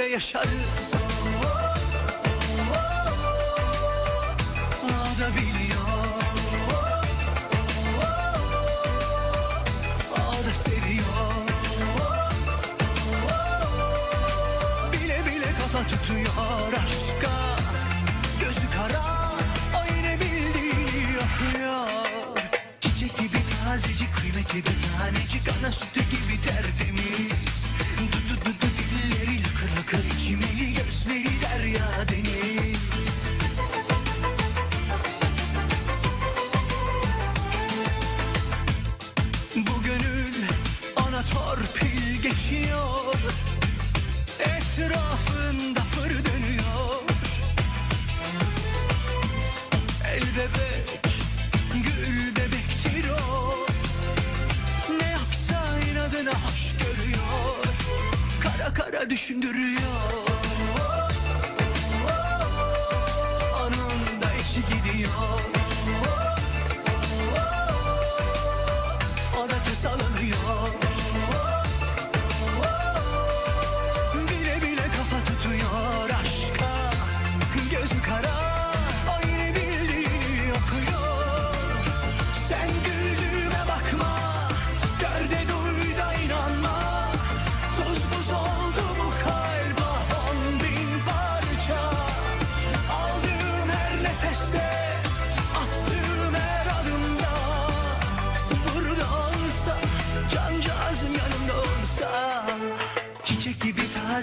yaşarız. O biliyor. O seviyor. Bile bile kafa tutuyor aşka. Gözü kara o yine bildiğini yapıyor Çiçek gibi tazecik kıymetli bir tanecik. Ana geçiyor. Etrafında fır dönüyor. El bebek, gül bebektir o Ne yapsa inadına hoş görüyor. Kara kara düşündürüyor. Onun da içi gidiyor. O da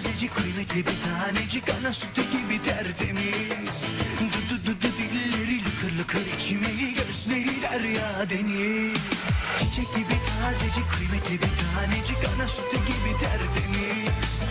tazecik kıymetli bir tanecik Ana sütü gibi tertemiz. Du du du du dilleri lıkır lıkır içimeli Gözleri derya deniz. Çiçek gibi tazecik kıymetli bir tanecik Ana sütü gibi tertemiz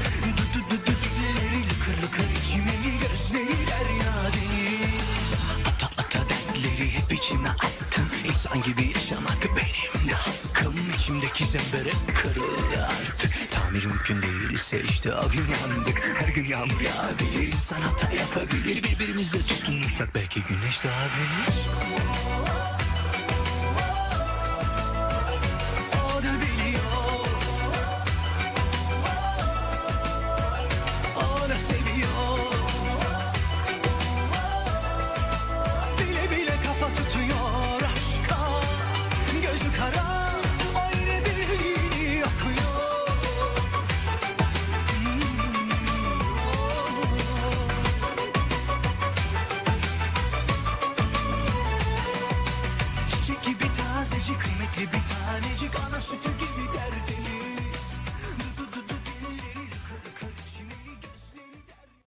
hep içime attım İnsan gibi yaşamak benim de hakkım. İçimdeki zembere kırıldı artık. Tamir mümkün değilse işte abim yandık. Her gün yağmur yağabilir İnsan hata yapabilir. Birbirimize tutunursak belki güneş doğabilir bana sütü gibi derdini